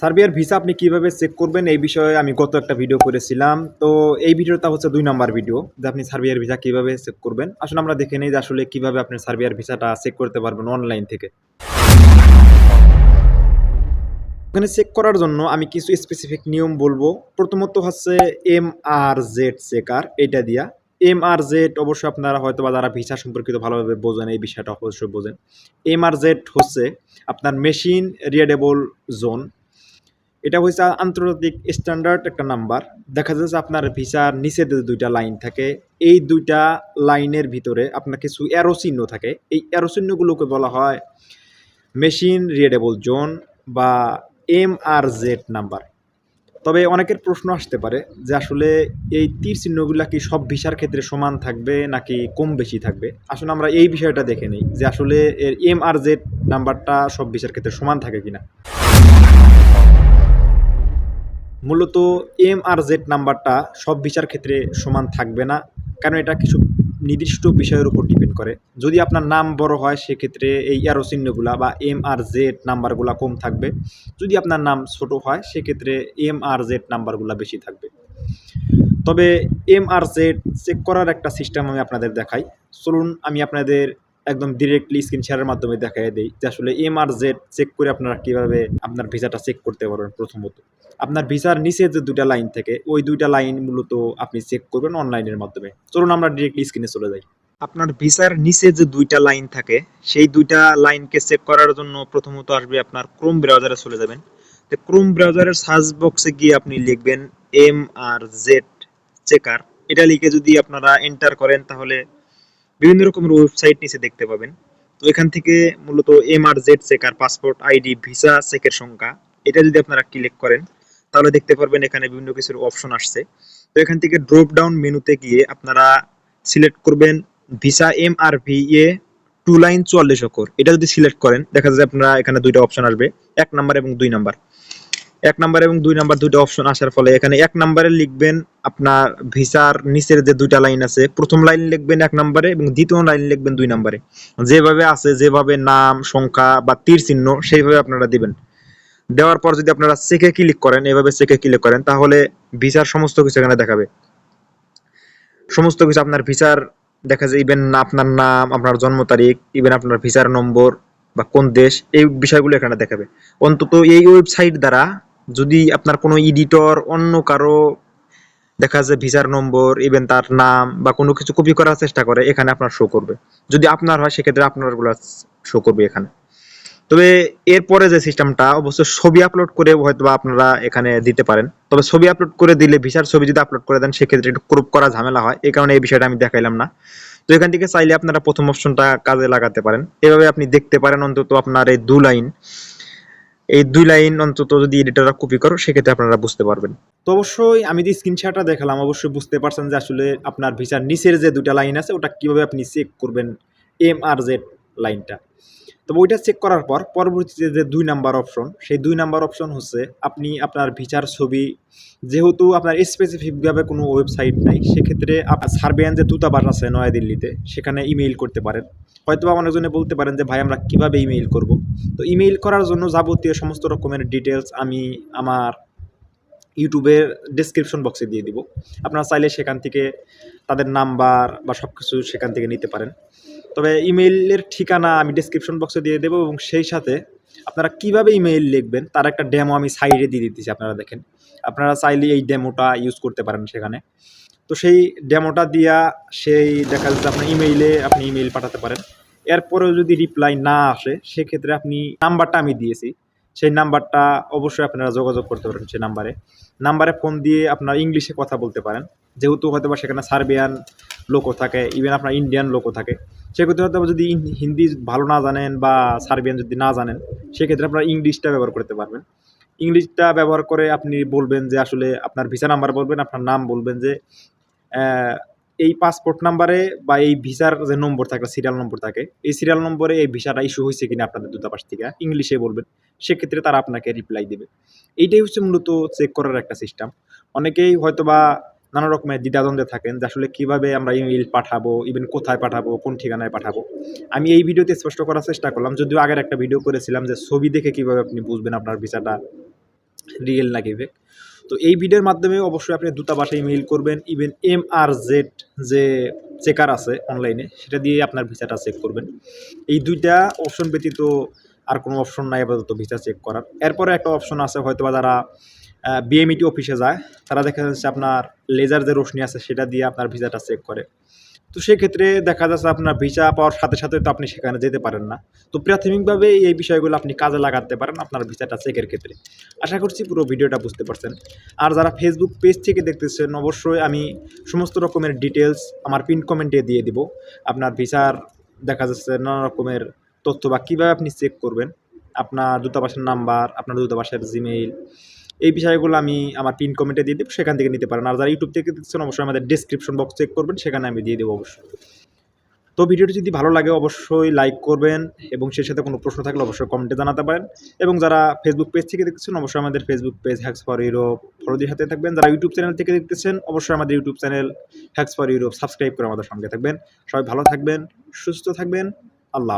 সার্বিয়ার ভিসা আপনি কীভাবে চেক করবেন এই বিষয়ে আমি গত একটা ভিডিও করেছিলাম। তো এই ভিডিওটা হচ্ছে দুই নাম্বার ভিডিও যে আপনি সার্বিয়ার ভিসা কীভাবে চেক করবেন। আসলে আমরা দেখে নিই যে আসলে কীভাবে আপনি সার্বিয়ার ভিসাটা চেক করতে পারবেন অনলাইন থেকে। ওখানে চেক করার জন্য আমি কিছু স্পেসিফিক নিয়ম বলব। প্রথমত হচ্ছে এম আর জেড চেকার এটা দিয়া। এম আর জেড অবশ্যই আপনারা হয়তো বা যারা ভিসা সম্পর্কিত ভালোভাবে বোঝেন, এই বিষয়টা অবশ্যই বোঝেন। এম আর জেড হচ্ছে আপনার মেশিন রিয়েডেবল জোন এটা হচ্ছে আন্তর্জাতিক স্ট্যান্ডার্ড একটা নাম্বার দেখা যাচ্ছে আপনার ভিসার নিচে দুইটা লাইন থাকে, এই দুইটা লাইনের ভিতরে আপনার কিছু অ্যারো চিহ্ন থাকে। এই অ্যারো চিহ্নগুলোকে বলা হয় মেশিন রিয়েডেবল জোন বা এম আর জেড নাম্বার তবে অনেকের প্রশ্ন আসতে পারে যে আসলে এই তীর চিহ্নগুলো কি সব ভিসার ক্ষেত্রে সমান থাকবে নাকি কম বেশি থাকবে? আসলে আমরা এই বিষয়টা দেখে নিই যে আসলে এর এম আর জেড নাম্বারটা সব ভিসার ক্ষেত্রে সমান থাকে কিনা। মূলত এম আর জেড নাম্বারটা সব ভিসার ক্ষেত্রে সমান থাকবে না কারণ এটা কিছু নির্দিষ্ট বিষয়ের উপর ডিপেন্ড করে। যদি আপনার নাম বড় হয়, সেক্ষেত্রে এই অ্যারো চিহ্নগুলা বা এম আর জেড নাম্বারগুলা কম থাকবে। যদি আপনার নাম ছোট হয়, সেক্ষেত্রে এম আর জেড নাম্বারগুলা বেশি থাকবে। তবে এম আর জেড চেক করার একটা সিস্টেম আমি আপনাদের দেখাই। চলুন, আমি আপনাদের একদম ডিরেক্টলি স্ক্রিন শেয়ারের মাধ্যমে দেখাই দিই যে আসলে এম আর জেড চেক করে আপনারা কীভাবে আপনার ভিসাটা চেক করতে পারবেন প্রথমত। আপনার ভিসার নিচে যে দুইটা লাইন থাকে, ওই দুইটা লাইন মূলত আপনি চেক করবেন অনলাইনের মাধ্যমে। চলুন আমরা ডিরেক্টলি স্ক্রিনে চলে যাই। আপনার ভিসার নিচে যে দুইটা লাইন থাকে, সেই দুইটা লাইনকে চেক করার জন্য প্রথমত আসবে আপনার ক্রোম ব্রাউজারে চলে যাবেন। তো ক্রোম ব্রাউজারের সার্চ বক্সে গিয়ে আপনি লিখবেন এম আর জেড চেকার এটা লিখে যদি আপনারা এন্টার করেন তাহলে বিভিন্ন রকমের ওয়েবসাইট নিচে দেখতে পাবেন। তো এখান থেকে মূলত M R Z checker passport ID visa চেকের সংখ্যা, এটা যদি আপনারা ক্লিক করেন, তাহলে দেখতে পারবেন এখানে বিভিন্ন কিছুর অপশন আসছে। তো এখান থেকে ড্রপ ডাউন মেনুতে গিয়ে আপনারা সিলেক্ট করবেন visa M R V A two line চুয়াল্লিশ অক্ষর। এটা যদি সিলেক্ট করেন, দেখা যায় আপনারা এখানে দুইটা অপশন আসবে, এক নাম্বার এবং দুই নাম্বার এক নাম্বার এবং দুই নাম্বার দুইটা অপশন আসার ফলে এখানে এক নাম্বারে লিখবেন আপনার ভিসার নিচের যে দুইটা লাইন আছে, প্রথম লাইন লিখবেন এক নাম্বারে এবং দ্বিতীয় লাইন লিখবেন দুই নাম্বারে। যেভাবে আছে, যেভাবে নাম, সংখ্যা বা তীর চিহ্ন সেইভাবে আপনারা দিবেন। দেওয়ার পর যদি আপনারা চেকে ক্লিক করেন, এভাবে চেকে ক্লিক করেন, তাহলে ভিসার সমস্ত কিছু এখানে দেখাবে। সমস্ত কিছু আপনার ভিসার, দেখা যায় ইভেন আপনার নাম, আপনার জন্ম তারিখ ইভেন আপনার ভিসার নম্বর বা কোন দেশ, এই বিষয়গুলো এখানে দেখাবে। অন্তত এই ওয়েবসাইট দ্বারা যদি আপনার কোনো এডিটর অন্য কারও, দেখা যায় ভিসার নম্বর ইভেন তার নাম বা কোনো কিছু কপি করার চেষ্টা করে, এখানে আপনার শো করবে। যদি আপনার হয়, সেক্ষেত্রে আপনারগুলো শো করবে এখানে। তবে এরপরে যে সিস্টেমটা অবশ্য ছবি আপলোড করে হয়তো আপনারা এখানে দিতে পারেন। তবে ছবি আপলোড করে দিলে, ভিসার ছবি যদি আপলোড করে দেন, সেক্ষেত্রে একটু ক্রপ করা ঝামেলা হয়। এই কারণে এই বিষয়টা আমি দেখাইলাম না। তো এখান থেকে চাইলে আপনারা প্রথম অপশনটা কাজে লাগাতে পারেন। এভাবে আপনি দেখতে পারেন অন্তত আপনার এই দু লাইন। এই দুই লাইন অন্তত যদি এডিটাররা কপি করো, সেক্ষেত্রে আপনারা বুঝতে পারবেন। তো অবশ্যই আমি যে স্ক্রিনশটটা দেখালাম, অবশ্যই বুঝতে পারছেন যে আসলে আপনার ভিসার নিচের যে দুটা লাইন আছে, ওটা কীভাবে আপনি চেক করবেন এম আর জেড লাইনটা। তবে ওইটা চেক করার পর পরবর্তীতে যে দুই নাম্বার অপশন সেই দুই নাম্বার অপশন হচ্ছে আপনি আপনার ভিসার ছবি, যেহেতু আপনার স্পেসিফিকভাবে কোনো ওয়েবসাইট নাই, সেক্ষেত্রে সার্বিয়ান যে দূতাবাস আছে নয়াদিল্লিতে, সেখানে ইমেইল করতে পারেন। হয়তো অনেকজনে বলতে পারেন যে, ভাই, আমরা কীভাবে ইমেইল করব? তো ইমেইল করার জন্য যাবতীয় সমস্ত রকমের ডিটেলস আমি আমার ইউটিউবের ডেসক্রিপশন বক্সে দিয়ে দিব। আপনারা চাইলে সেখান থেকে তাদের নাম্বার বা সব কিছু সেখান থেকে নিতে পারেন। তবে ইমেইলের ঠিকানা আমি ডেসক্রিপশন বক্সে দিয়ে দেবো এবং সেই সাথে আপনারা কীভাবে ইমেইল লিখবেন তার একটা ডেমো আমি সাইডে দিয়ে দিতেছি, আপনারা দেখেন। আপনারা চাইলে এই ডেমোটা ইউজ করতে পারেন সেখানে। তো সেই ডেমোটা দিয়া সেই দেখা যাচ্ছে আপনার ইমেইলে আপনি ইমেইল পাঠাতে পারেন। এরপরেও যদি রিপ্লাই না আসে, সেক্ষেত্রে আপনি নাম্বারটা আমি দিয়েছি। সেই নাম্বারটা অবশ্যই আপনারা যোগাযোগ করতে পারেন সেই নাম্বারে। নাম্বারে ফোন দিয়ে আপনারা ইংলিশে কথা বলতে পারেন। যেহেতু হয়তো বা সেখানে সার্বিয়ান লোকও থাকে ইভেন আপনার ইন্ডিয়ান লোকও থাকে। সেক্ষেত্রে হয়তো যদি হিন্দি ভালো না জানেন বা সার্বিয়ান যদি না জানেন, সেক্ষেত্রে আপনারা ইংলিশটা ব্যবহার করতে পারবেন। ইংলিশটা ব্যবহার করে আপনি বলবেন যে আসলে আপনার ভিসা নাম্বার বলবেন, আপনার নাম বলবেন যে এই পাসপোর্ট নাম্বারে বা এই ভিসার যে নম্বর থাকে সিরিয়াল নম্বর থাকে, এই সিরিয়াল নম্বরে এই ভিসাটা ইস্যু হয়েছে কিনা আপনাদের দূতাবাস থেকে ইংলিশে বলবেন, সেক্ষেত্রে তারা আপনাকে রিপ্লাই দেবে। এইটাই হচ্ছে মূলত চেক করার একটা সিস্টেম অনেকেই হয়তো বা নানা রকমের দ্বিধাদ্বন্দ্বে থাকেন যে আসলে কীভাবে আমরা ইমেইল পাঠাবো ইভেন কোথায় পাঠাবো, কোন ঠিকানায় পাঠাবো। আমি এই ভিডিওতে স্পষ্ট করার চেষ্টা করলাম, যদিও আগের একটা ভিডিও করেছিলাম যে ছবি দেখে কীভাবে আপনি বুঝবেন আপনার ভিসাটা রিয়েল নাকি ফেক তো এই ভিডিওর মাধ্যমে অবশ্যই আপনি দূতাবাসে ইমেইল করবেন ইভেন এম আর জেড যে চেকার আছে অনলাইনে সেটা দিয়ে আপনার ভিসাটা চেক করবেন। এই দুইটা অপশন ব্যতীত আর কোনো অপশন নাই আপাতত ভিসা চেক করার। এরপরে একটা অপশন আছে হয়তোবা যারা বিএমইটি অফিসে যায়, তারা দেখা যাচ্ছে আপনার লেজার যে রোশনি আছে সেটা দিয়ে আপনার ভিসাটা চেক করে। তো সেক্ষেত্রে দেখা যাচ্ছে আপনার ভিসা পাওয়ার সাথে সাথে তো আপনি সেখানে যেতে পারেন না। তো প্রাথমিকভাবে এই বিষয়গুলো আপনি কাজে লাগাতে পারেন আপনার ভিসাটা চেকের ক্ষেত্রে। আশা করছি পুরো ভিডিওটা বুঝতে পারছেন। আর যারা ফেসবুক পেজ থেকে দেখতেছেন, অবশ্যই আমি সমস্ত রকমের ডিটেলস আমার পিন কমেন্টে দিয়ে দিব। আপনার ভিসার দেখা যাচ্ছে নানা রকমের তথ্য বা কীভাবে আপনি চেক করবেন। আপনার দূতাবাসের নাম্বার আপনার দূতাবাসের জিমেইল এই বিষয়গুলো আমি আমার পিন কমেন্টে দিয়ে দেবো, সেখান থেকে নিতে পারেন। আর যারা ইউটিউব থেকে দেখছেন অবশ্যই আমাদের ডিসক্রিপশন বক্স চেক করবেন, সেখানে আমি দিয়ে দেবো অবশ্যই। তো ভিডিওটি যদি ভালো লাগে, অবশ্যই লাইক করবেন এবং সেই সাথে কোনো প্রশ্ন থাকলে অবশ্যই কমেন্টে জানাতে পারেন। এবং যারা ফেসবুক পেজ থেকে দেখতেছেন, অবশ্যই আমাদের Facebook page hacks for Europe follow দিয়ে সাথে থাকবেন। যারা ইউটিউব চ্যানেল থেকে দেখতেছেন, অবশ্যই আমাদের YouTube channel hacks for Europe subscribe করে আমাদের সঙ্গে থাকবেন। সবাই ভালো থাকবেন, সুস্থ থাকবেন। আল্লাহ